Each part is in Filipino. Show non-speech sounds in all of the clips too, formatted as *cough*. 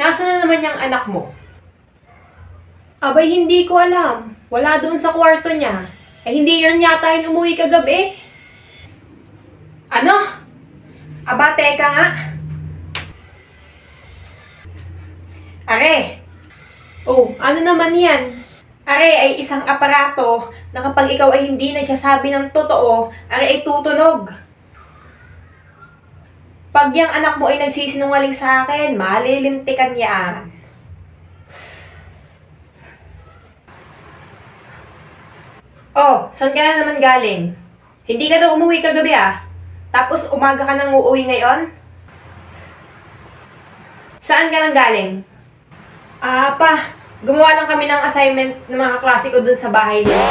Nasaan na naman yung anak mo? Abay, hindi ko alam. Wala doon sa kwarto niya. Eh, hindi yun yata yung umuwi kagabi. Ano? Aba, teka nga. Are. Oh, ano naman yan? Are ay isang aparato na kapag ikaw ay hindi nagsasabi ng totoo, are ay tutunog. Pag yung anak mo ay nagsisinungaling sa akin, malilintikan yan. Oh, saan ka na naman galing? Hindi ka daw umuwi kagabi ah. Tapos umaga ka nang uuwi ngayon? Saan ka nang galing? Ah, pa. Gumawa lang kami ng assignment ng mga klase dun sa bahay niya.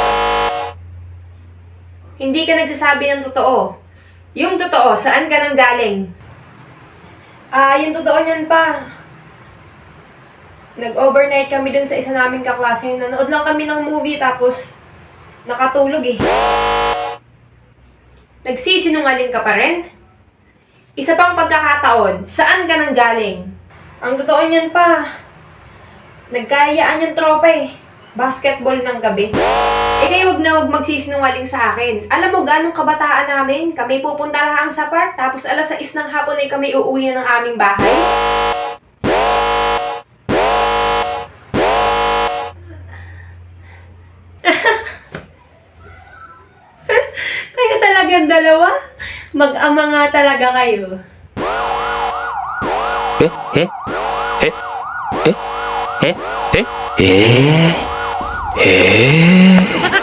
Hindi ka nagsasabi ng totoo. Yung totoo, saan ka nang galing? Ah, yung totoo niyan pa. Nag-overnight kami dun sa isa naming kaklase. Nanood lang kami ng movie tapos nakatulog eh. Nagsisinungaling ka pa rin? Isa pang pagkakataon, saan ka nang galing? Ang totoo niyan pa, nagkayaan yung tropa eh. Basketball ng gabi. Eh kayo wag na wag magsisinungaling sa akin. Alam mo ganong kabataan namin, kami pupunta lang sa park, tapos alas 6 ng hapon ay kami uuwi na ng aming bahay. *laughs* Kaya talagang dalawa, mag-ama nga talaga kayo. Eh? Eh? Eh? Eh? Eh? Eh? Eh? ええー